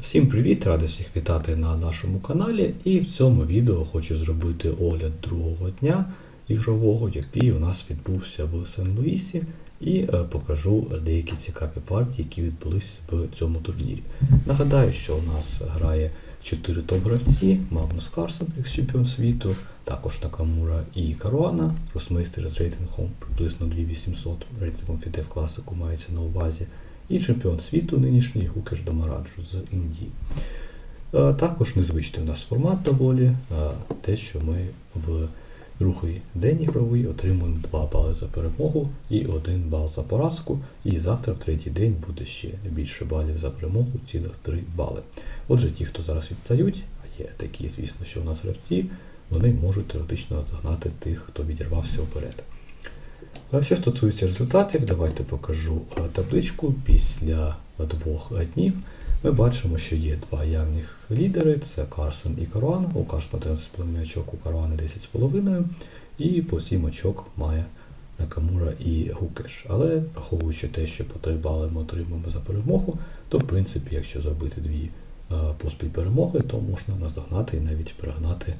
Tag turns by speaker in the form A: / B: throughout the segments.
A: Всім привіт! Радий всіх вітати на нашому каналі. І в цьому відео хочу зробити огляд другого дня ігрового, який у нас відбувся в Сен-Луїсі, і е, покажу деякі цікаві партії, які відбулись в цьому турнірі. Нагадаю, що у нас грає 4 топ-гравці: Магнус Карсен, екс-чемпіон світу, також Накамура і Каруана, росмейстер з рейтингом приблизно 2800, рейтингом FIDE в класику мається на увазі і чемпіон світу нинішній Гукеш Дамараджу з Індії. Також незвичний у нас формат доволі, те, що ми в другий день ігровий отримуємо 2 бали за перемогу і 1 бал за поразку. І завтра, в третій день, буде ще більше балів за перемогу, цілих 3 бали. Отже, ті, хто зараз відстають, а є такі, звісно, що у нас гравці, вони можуть теоретично наздогнати тих, хто відірвався вперед. Що стосується результатів, давайте покажу табличку після двох днів. Ми бачимо, що є два явних лідери: це Карсон і Каруан. У Карсона 11,5 очок, у Каруана 10,5, і по 7 очок має Накамура і Гукеш. Але враховуючи те, що по 3 бали ми отримуємо за перемогу, то в принципі, якщо зробити дві поспіль перемоги, то можна наздогнати і навіть перегнати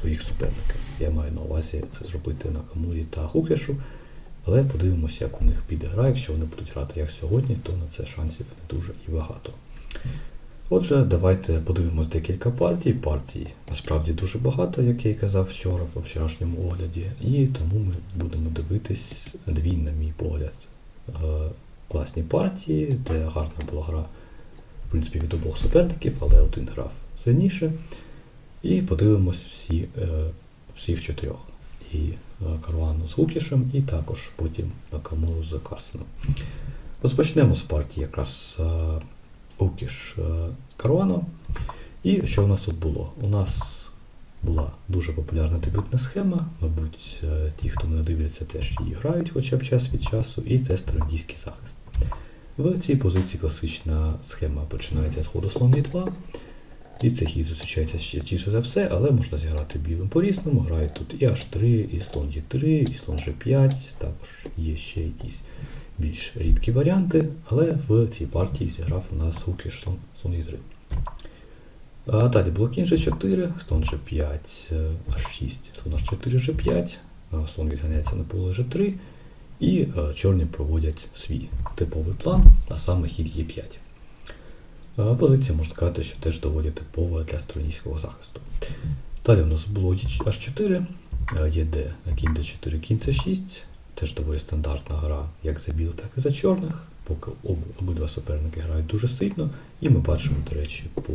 A: своїх суперників. Я маю на увазі це зробити на Камурі та Гукешу. Але подивимося, як у них піде гра. Якщо вони будуть грати як сьогодні, то на це шансів не дуже і багато. Отже, давайте подивимось декілька партій. Партій насправді дуже багато, як я і казав вчора в вчорашньому огляді. І тому ми будемо дивитись дві, на мій погляд, е, класні партії, де гарна була гра, в принципі, від обох суперників, але один грав сильніше. І подивимось всі, е, всіх чотирьох. І е, Карвану з Гукішем, і також потім Накамуру з Карсеном. Розпочнемо з партії якраз е, Гукіш е, Карвану. І що у нас тут було? У нас була дуже популярна дебютна схема. Мабуть, е, ті, хто мене дивляться, теж її грають хоча б час від часу, і це стародійський захист. В цій позиції класична схема починається з ходу слон d2. І цей хід зустрічається частіше за все, але можна зіграти білим по-різному. Грають тут і H3, і слон D3, і слон G5, також є ще якісь більш рідкі варіанти, але в цій партії зіграв у нас гуки слон, слон E3. А далі було кінь G4, слон G5, е, H6, слон H4, G5, е, слон відганяється на поле G3, і е, чорні проводять свій типовий план, а саме хід Е5. Позиція, можна сказати, що теж доволі типова для стронійського захисту. Далі у нас було H4, е, ЄД кінь D4, кінь C6, теж доволі стандартна гра як за білих, так і за чорних, поки об, обидва суперники грають дуже сильно. І ми бачимо, до речі, по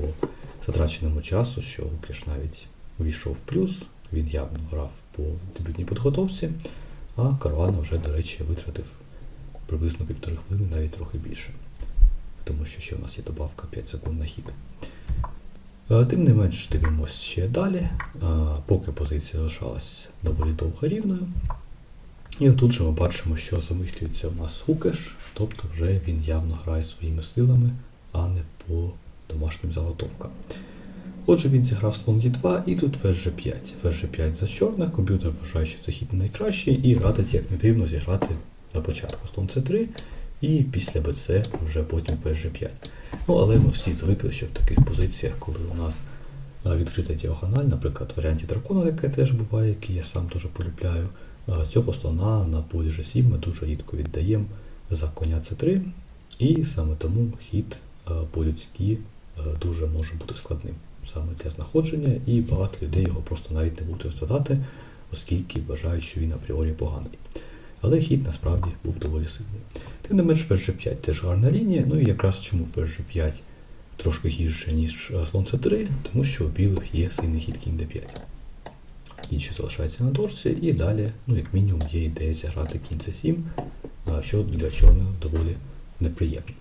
A: затраченому часу, що Лукіш навіть увійшов в плюс, він явно грав по дебютній підготовці, а Карвана вже, до речі, витратив приблизно півтори хвилини, навіть трохи більше тому що ще у нас є добавка 5 секунд на хід. Е, Тим не менш дивимося ще далі, е, поки позиція залишалась доволі довго рівною. І отут же ми бачимо, що замислюється у нас Хукеш, тобто вже він явно грає своїми силами, а не по домашнім заготовкам. Отже, він зіграв слон Е2 і тут ферзь G5. Ферзь G5 за чорних, комп'ютер вважає, що це хід найкращий, і радить, як не дивно, зіграти на початку слон C3 і після БЦ вже потім ферзь G5. Ну, але ми всі звикли, що в таких позиціях, коли у нас відкрита діагональ, наприклад, в варіанті дракона, яке теж буває, який я сам дуже полюбляю, цього слона на полі G7 ми дуже рідко віддаємо за коня C3, і саме тому хід по-людськи дуже може бути складним саме для знаходження, і багато людей його просто навіть не будуть розглядати, оскільки вважають, що він апріорі поганий. Але хід насправді був доволі сильний. Тим не менш, ферзь G5 теж гарна лінія, ну і якраз чому ферзь G5 трошки гірше, ніж е, слон C3, тому що у білих є сильний хід кінь D5. Інші залишаються на дошці, і далі, ну, як мінімум, є ідея зіграти кінь C7, що для чорних доволі неприємно.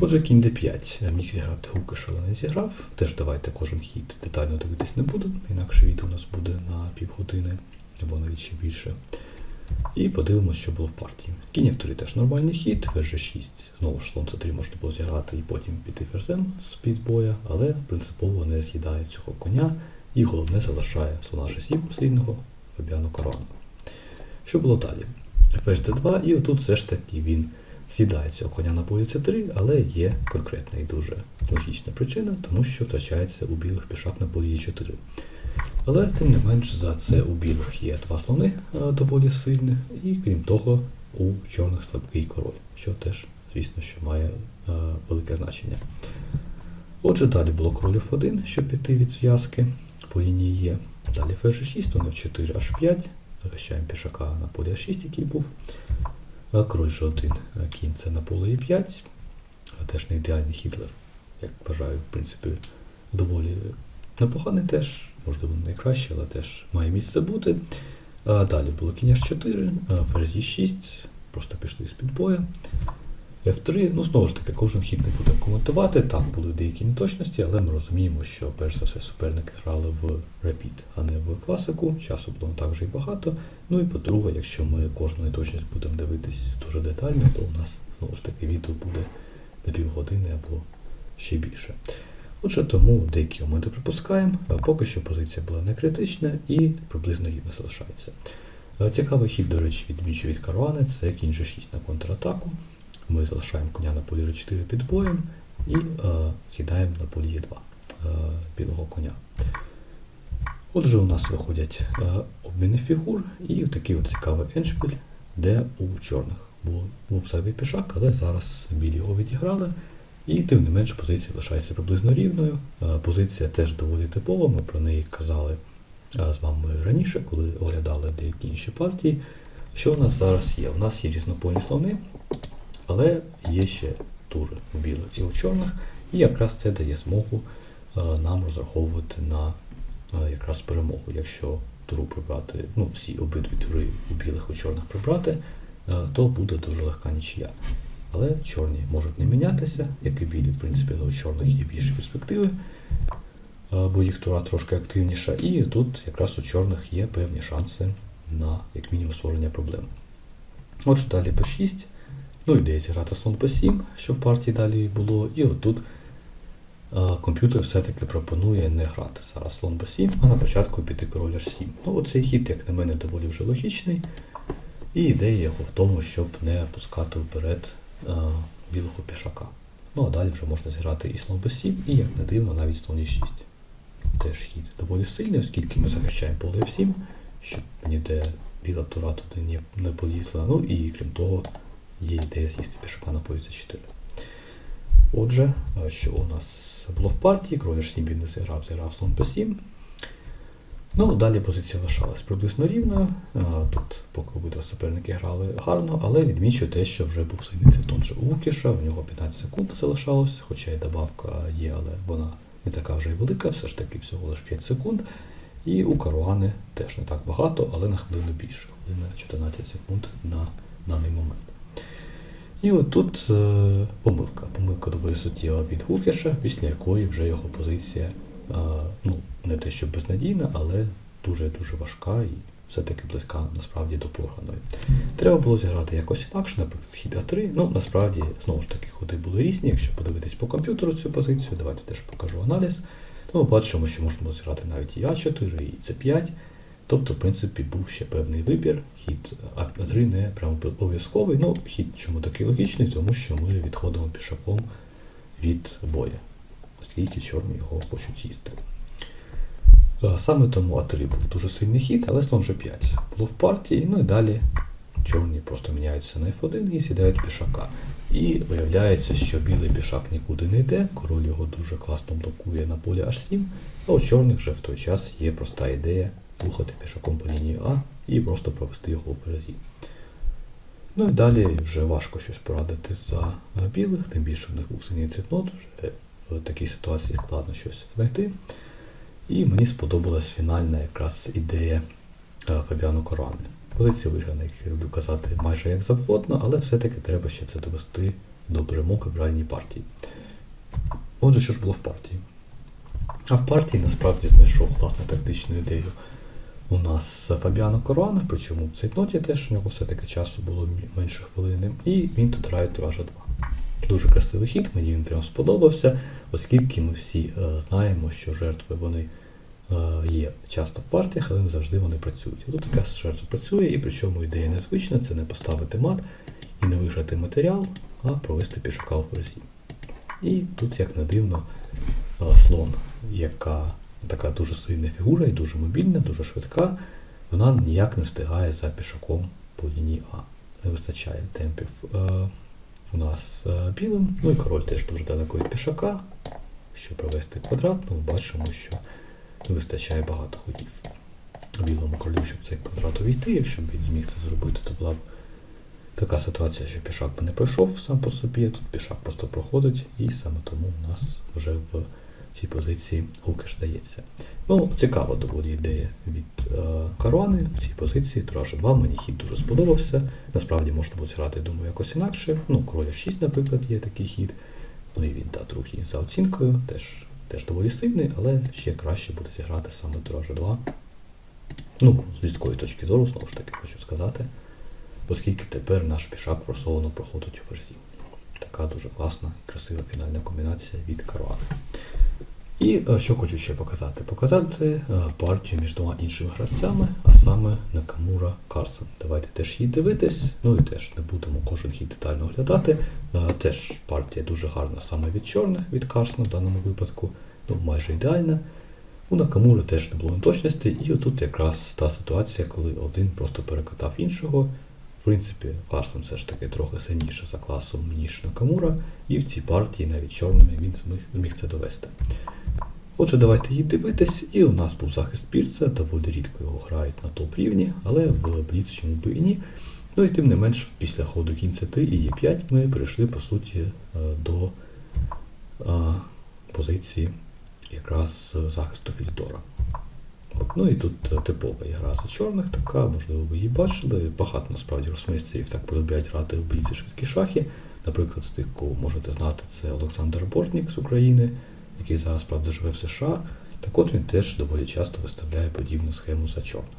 A: Отже, кінь D5 міг зіграти Гукаш, але не зіграв. Теж давайте кожен хід детально дивитись не буду, інакше відео у нас буде на півгодини або навіть ще більше. І подивимося, що було в партії. Кінь F3 теж нормальний хід, ферзь 6 знову ж слон C3 можна було зіграти і потім піти ферзем з під боя, але принципово не з'їдає цього коня і головне залишає слона G7 сильного Фабіану Каруану. Що було далі? Ферзь D2, і отут все ж таки він сідає цього коня на полі С3, але є конкретна і дуже логічна причина, тому що втрачається у білих пішак на полі Е4. Але тим не менш за це у білих є два слони е, доволі сильних, і крім того, у чорних слабкий король, що теж, звісно, що має е, велике значення. Отже, далі було король F1, щоб піти від зв'язки по лінії Е. Далі ферзь G6, слон F4, H5, захищаємо пішака на полі А6, який був. Король G1, е, кінь це на поле E5, е, теж не ідеальний хід, як вважаю, в принципі, доволі непоганий теж, можливо, найкраще, але теж має місце бути. Далі було кінь H4, е, ферзь E6, просто пішли з-під боя. F3, ну знову ж таки, кожен хід не будемо коментувати. Там були деякі неточності, але ми розуміємо, що перш за все суперники грали в репіт, а не в класику. Часу було не так вже й багато. Ну і по-друге, якщо ми кожну неточність будемо дивитись дуже детально, то у нас знову ж таки відео буде на півгодини або ще більше. Отже, тому деякі моменти припускаємо. Поки що позиція була не критична і приблизно рівно залишається. Е, Цікавий хід, до речі, відмічу від Каруани, це кінь G6 на контратаку. Ми залишаємо коня на полі G4 під боєм і е, сідаємо на полі Е2 е, білого коня. Отже, у нас виходять е, обміни фігур і такий от цікавий еншпіль, де у чорних був, був зайвий пішак, але зараз білі його відіграли. І тим не менш позиція лишається приблизно рівною. Е, Позиція теж доволі типова, ми про неї казали е, з вами раніше, коли оглядали деякі інші партії. Що у нас зараз є? У нас є різнополі слони, але є ще тури у білих і у чорних, і якраз це дає змогу е, нам розраховувати на якраз перемогу. Якщо туру прибрати, ну всі обидві тури у білих і у чорних прибрати, то буде дуже легка нічия. Але чорні можуть не мінятися, як і білі, в принципі, у чорних є більші перспективи, е, бо їх тура трошки активніша, і тут якраз у чорних є певні шанси на як мінімум створення проблем. Отже, далі P6. Ну, ідея зіграти слон P7, що в партії далі було, і отут е, комп'ютер все-таки пропонує не грати зараз слон B7, а на початку піти король H7. Ну, оцей хід, як на мене, доволі вже логічний. І ідея його в тому, щоб не пускати вперед білого пішака. Ну а далі вже можна зіграти і слон b7, і як не дивно, навіть слон e6. Теж хід доволі сильний, оскільки ми захищаємо поле f7, щоб ніде біла тура туди не, не полізла. Ну і крім того, є ідея з'їсти пішака на полі c4. Отже, е, що у нас було в партії, король h7 він не зіграв, зіграв слон p7. Ну, далі позиція лишалась приблизно рівною. Тут поки обидва суперники грали гарно, але відмічу те, що вже був сильний же у Лукіша, в нього 15 секунд залишалось, хоча й добавка є, але вона не така вже й велика, все ж таки всього лише 5 секунд. І у Каруани теж не так багато, але на хвилину більше, хвилина 14 секунд на даний момент. І от тут е, помилка. Помилка доволі суттєва від Гукеша, після якої вже його позиція е, ну, не те, що безнадійна, але дуже-дуже важка і все-таки близька насправді до програної. Треба було зіграти якось інакше, наприклад, хід А3. Ну, насправді, знову ж таки, ходи були різні. Якщо подивитись по комп'ютеру цю позицію, давайте теж покажу аналіз, то ми бачимо, що можна було зіграти навіть і А4, і С5. Тобто, в принципі, був ще певний вибір. Хід А3 не прямо обов'язковий. Ну, хід чому такий логічний, тому що ми відходимо пішаком від боя, оскільки чорні його хочуть їсти. Е, Саме тому А3 був дуже сильний хід, але слон G5 було в партії, ну і далі чорні просто міняються на F1 і сідають пішака. І виявляється, що білий пішак нікуди не йде, король його дуже класно блокує на полі H7, а у чорних вже в той час є проста ідея рухати пішаком по лінії А і просто провести його в ферзі. Ну і далі вже важко щось порадити за е, білих, тим більше в них був синій цвітнот, вже в такій ситуації складно щось знайти. І мені сподобалась фінальна якраз ідея е, Фабіану Корани. Позиція виграна, як я люблю казати, майже як завгодно, але все-таки треба ще це довести до перемоги в реальній партії. Отже, що ж було в партії? А в партії насправді знайшов класну тактичну ідею у нас Фабіано Корана, причому в цейтноті теж у нього все-таки часу було менше хвилини, і він тут грає Туража 2. Дуже красивий хід, мені він прям сподобався, оскільки ми всі е, знаємо, що жертви вони е, є часто в партіях, але не завжди вони працюють. Тут якраз жертва працює, і причому ідея незвична, це не поставити мат і не виграти матеріал, а провести пішака у ферзі. І тут, як не дивно, е, слон, яка така дуже сильна фігура і дуже мобільна, дуже швидка, вона ніяк не встигає за пішаком по лінії А. Не вистачає темпів у нас е, білим. Ну і король теж дуже далеко від пішака. Щоб провести квадрат, ми бачимо, що не вистачає багато ходів білому королю, щоб цей квадрат увійти. Якщо б він зміг це зробити, то була б така ситуація, що пішак би не пройшов сам по собі, тут пішак просто проходить, і саме тому у нас вже в цій позиції гукиш дається. Ну, цікава доволі ідея від е, Каруани в цій позиції. Тураж 2 мені хід дуже сподобався. Насправді можна було зіграти, думаю, якось інакше. Ну, король 6, наприклад, є такий хід. Ну і він, та, другий за оцінкою, теж, теж доволі сильний, але ще краще буде зіграти саме Тураж 2. Ну, з людської точки зору, знову ж таки, хочу сказати, оскільки тепер наш пішак форсовано проходить у ферзі. Така дуже класна і красива фінальна комбінація від Каруани. І е, що хочу ще показати? Показати е, партію між двома іншими гравцями, а саме Накамура Карсон. Давайте теж її дивитись, ну і теж не будемо кожен хід детально оглядати. Е, Теж партія дуже гарна саме від чорних, від Карсона в даному випадку, ну майже ідеальна. У Накамури теж не було неточностей, і отут якраз та ситуація, коли один просто перекатав іншого. В принципі, Карсон все ж таки трохи сильніше за класом, ніж Накамура, і в цій партії навіть чорними він зміг це довести. Отже, давайте її дивитись, і у нас був захист пірця, доволі рідко його грають на топ рівні, але в Бліц чому би і ні. Ну і тим не менш, після ходу кінця 3 і Е5 ми прийшли по суті е, до е, позиції якраз захисту Фільдора. Ну і тут е, типова гра за чорних така, можливо, ви її бачили. Багато насправді росмейстерів так полюбляють грати в бліці швидкі шахи. Наприклад, з тих, кого можете знати, це Олександр Бортнік з України, який зараз, правда, живе в США. Так от він теж доволі часто виставляє подібну схему за чорних.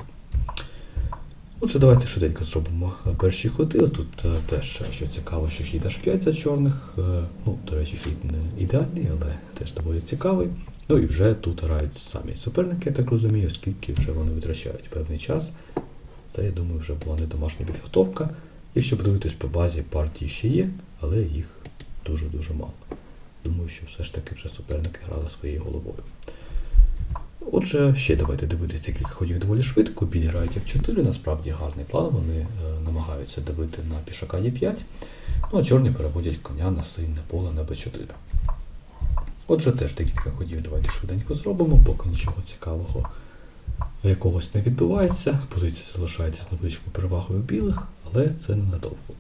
A: Отже, давайте швиденько зробимо перші ходи. Тут е, теж, е, що цікаво, що хід H5 за чорних. Е, Ну, до речі, хід не ідеальний, але теж доволі цікавий. Ну і вже тут грають самі суперники, я так розумію, оскільки вже вони витрачають певний час. Та я думаю, вже була не домашня підготовка. Якщо подивитись по базі, партії ще є, але їх дуже-дуже мало. Думаю, що все ж таки вже суперники грали своєю головою. Отже, ще давайте дивитись декілька ходів доволі швидко. Білі грають F4, насправді гарний план, вони е, намагаються давити на пішака Е5, ну а чорні переводять коня на синє поле на Б4. Отже, теж декілька ходів давайте швиденько зробимо, поки нічого цікавого якогось не відбувається. Позиція залишається з невеличкою перевагою білих, але це ненадовго.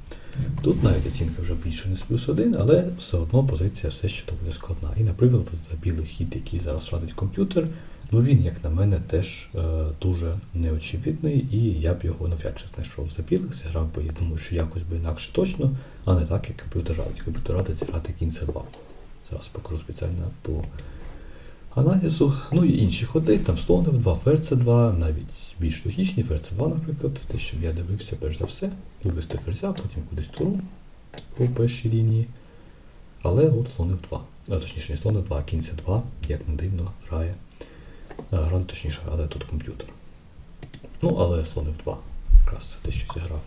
A: Тут навіть оцінка вже більше не з плюс один, але все одно позиція все ще доволі складна. І, наприклад, білий хід, який зараз радить комп'ютер, ну він, як на мене, теж е, дуже неочевидний, і я б його навряд чи знайшов за білих, зіграв би, я думаю, що якось би інакше точно, а не так, як комп'ютер радить. Комп'ютер радить зіграти кінь С2. Зараз покажу спеціально по аналізу. Ну і інші ходи, там слон F2, ферзь C2, навіть більш логічні, ферзь C2, наприклад, те, що я дивився перш за все, вивести ферзя, потім кудись туру по першій лінії. Але от слон F2. А, точніше, не слон F2, а кінь C2, як не дивно, грає. А, точніше, грає тут комп'ютер. Ну, але слон F2, якраз те, що зіграв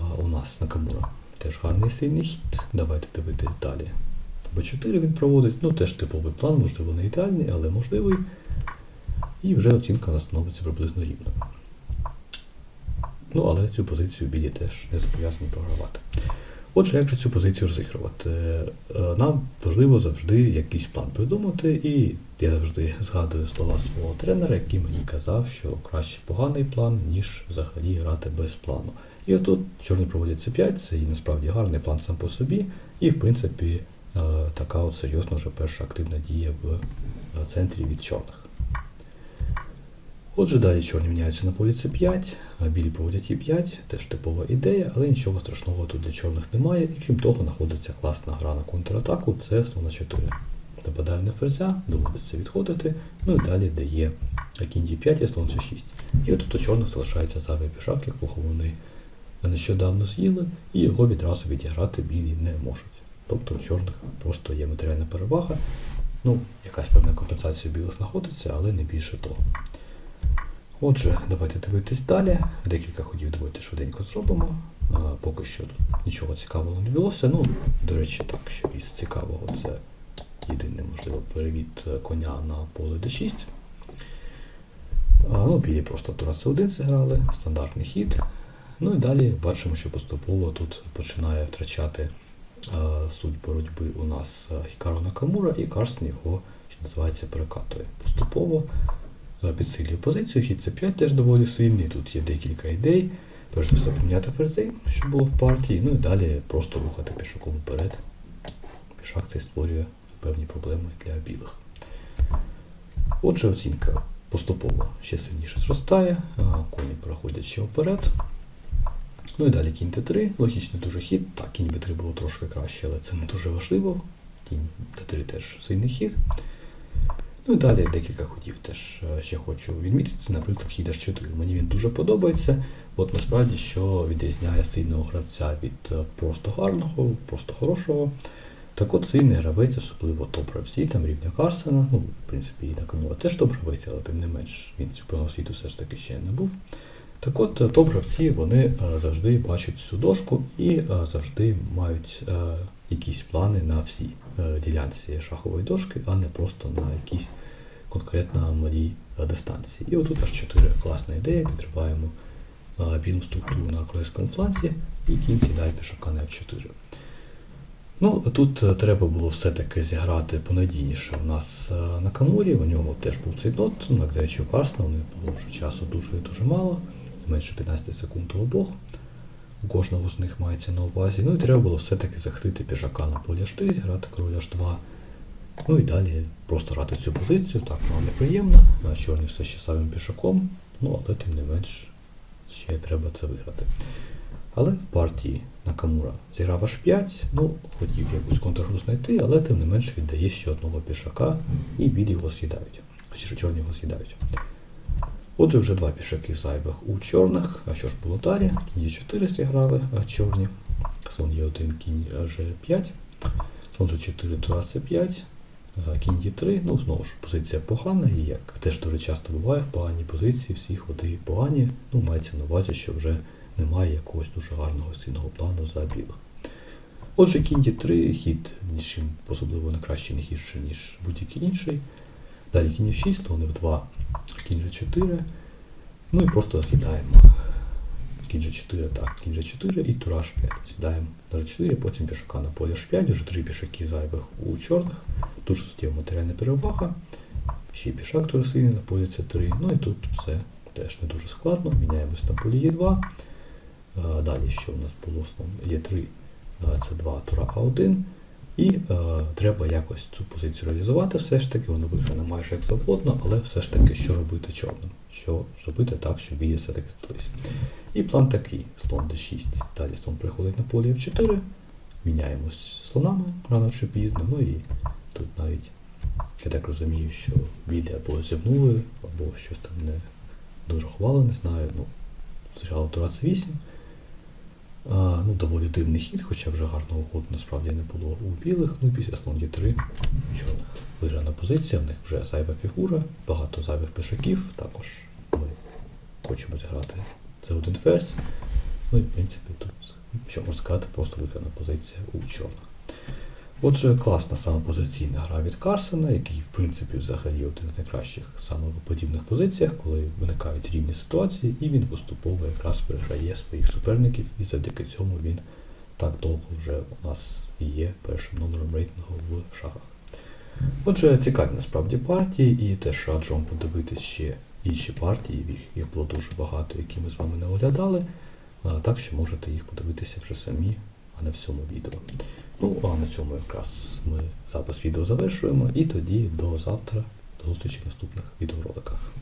A: а, у нас на Камура. Теж гарний сильний хід. Давайте дивитись далі. Б4 він проводить, ну теж типовий план, можливо, не ідеальний, але можливий. І вже оцінка у нас становиться приблизно рівною. Ну, але цю позицію білі теж не зобов'язані програвати. Отже, як же цю позицію розігрувати? Е, Нам важливо завжди якийсь план придумати, і я завжди згадую слова свого тренера, який мені казав, що краще поганий план, ніж взагалі грати без плану. І отут чорні проводять C5, це і насправді гарний план сам по собі, і в принципі е, така от серйозна вже перша активна дія в е, центрі від чорних. Отже, далі чорні міняються на полі С5, а білі проводять Е5, теж типова ідея, але нічого страшного тут для чорних немає, і крім того, знаходиться класна гра на контратаку, це слон 4. Нападаю на ферзя, доводиться відходити, ну і далі дає кінь Е5 і слон С6. І от у чорних залишається зайвий пішак, якого вони нещодавно з'їли, і його відразу відіграти білі не можуть. Тобто у чорних просто є матеріальна перевага, ну, якась певна компенсація у білих знаходиться, але не більше того. Отже, давайте дивитись далі. Декілька ходів давайте швиденько зробимо. А, Поки що нічого цікавого не відбулося. Ну, до речі, так, що із цікавого це єдине, можливо, перевід коня на поле d6. А, ну, білі просто тура c1 зіграли, стандартний хід. Ну і далі бачимо, що поступово тут починає втрачати суть боротьби у нас е, Хікаро Накамура, і Карсен його, що називається, перекатує. Поступово е, підсилює позицію, хід c5 теж доволі сильний, тут є декілька ідей. Перш за все поміняти ферзей, що було в партії, ну і далі просто рухати пішаком вперед. Пішак цей створює певні проблеми для білих. Отже, оцінка поступово ще сильніше зростає, коні переходять ще вперед. Ну і далі кінь Т3, логічний дуже хід. Так, кінь Б3 було трошки краще, але це не дуже важливо. Кінь Т3 теж сильний хід. Ну і далі декілька ходів теж е, ще хочу відмітити, наприклад, хід H4. Мені він дуже подобається. От насправді, що відрізняє сильного гравця від е, просто гарного, просто хорошого. Так от сильний гравець, особливо топ-гравці, там рівня Карсена, ну, в принципі, і Накамура теж топ-гравець, але тим не менш він чемпіоном світу все ж таки ще не був. Так от, е, топ-гравці вони е, завжди бачать цю дошку і е, завжди мають е, якісь плани на всій е, ділянці шахової дошки, а не просто на якійсь конкретно малій е, дистанції. І отут аж 4 класна ідея, підриваємо е, білу структуру на кройському фланзі і кінь сідає пішака на F4. Ну, тут е, треба було все-таки зіграти понадійніше у нас е, на Камурі, у нього теж був цей нот, ну, як речі, у Карсна, у них було вже часу дуже і дуже мало, менше 15 секунд у обох. У кожного з них мається на увазі. Ну і треба було все-таки захистити піжака на полі H3, зіграти король H2. Ну і далі просто грати цю позицію, так, вона неприємна, а чорні все ще самим пішаком, ну але тим не менш ще треба це виграти. Але в партії Накамура зіграв аж 5, ну, хотів якусь контргру знайти, але тим не менш віддає ще одного пішака, і білі його з'їдають. Чорні його з'їдають. Отже, вже два пішаки зайвих у чорних. А що ж було далі? Кінь Е4 зіграли, а чорні. Слон Е1, кінь G5. Слон G4, тура C5. а Кінь Е3. Ну, знову ж, позиція погана, і як теж дуже часто буває в поганій позиції, всі ходи погані. Ну, мається на увазі, що вже немає якогось дуже гарного сильного плану за білих. Отже, кінь Е3 хід нічим особливо не краще, не гірше, ніж будь-який інший. Далі кінь F6, слон F2, кінь G4. Ну і просто з'їдаємо. Кінь G4, так, кінь G4 і тура H5. Сідаємо на G4, потім пішака на полі H5, вже три пішаки зайвих у чорних. Дуже суттєва матеріальна перевага. Ще й пішак дуже на полі C3. Ну і тут все теж не дуже складно. Міняємось на полі Е2. Е, Далі що у нас було основно Е3, С2, тура А1. І е, треба якось цю позицію реалізувати все ж таки, воно виглядає майже як завгодно, але все ж таки, що робити чорним? Що зробити так, щоб білі все-таки здались. І план такий: слон d6, далі слон приходить на поле F4, міняємось слонами рано чи пізно, ну і тут навіть, я так розумію, що білі або зібнули, або щось там не дорахували, не знаю. ну, Зіграли тура C8. А, ну, доволі дивний хід, хоча вже гарного ходу насправді не було у білих. Ну, після слон Е3 чорних. Виграна позиція, в них вже зайва фігура, багато зайвих пішаків. Також ми хочемо зіграти це один ферзь. Ну і в принципі тут, що можна сказати, просто виграна позиція у чорних. Отже, класна самопозиційна гра від Карсена, який, в принципі, взагалі один з найкращих саме в подібних позиціях, коли виникають рівні ситуації, і він поступово якраз переграє своїх суперників, і завдяки цьому він так довго вже у нас і є першим номером рейтингу в шахах. Отже, цікаві насправді партії, і теж раджу вам подивитись ще інші партії, їх- було дуже багато, які ми з вами не оглядали, так що можете їх подивитися вже самі, а не всьому відео. Ну, а на цьому якраз ми запис відео завершуємо, і тоді до завтра, до зустрічі в наступних відеороликах.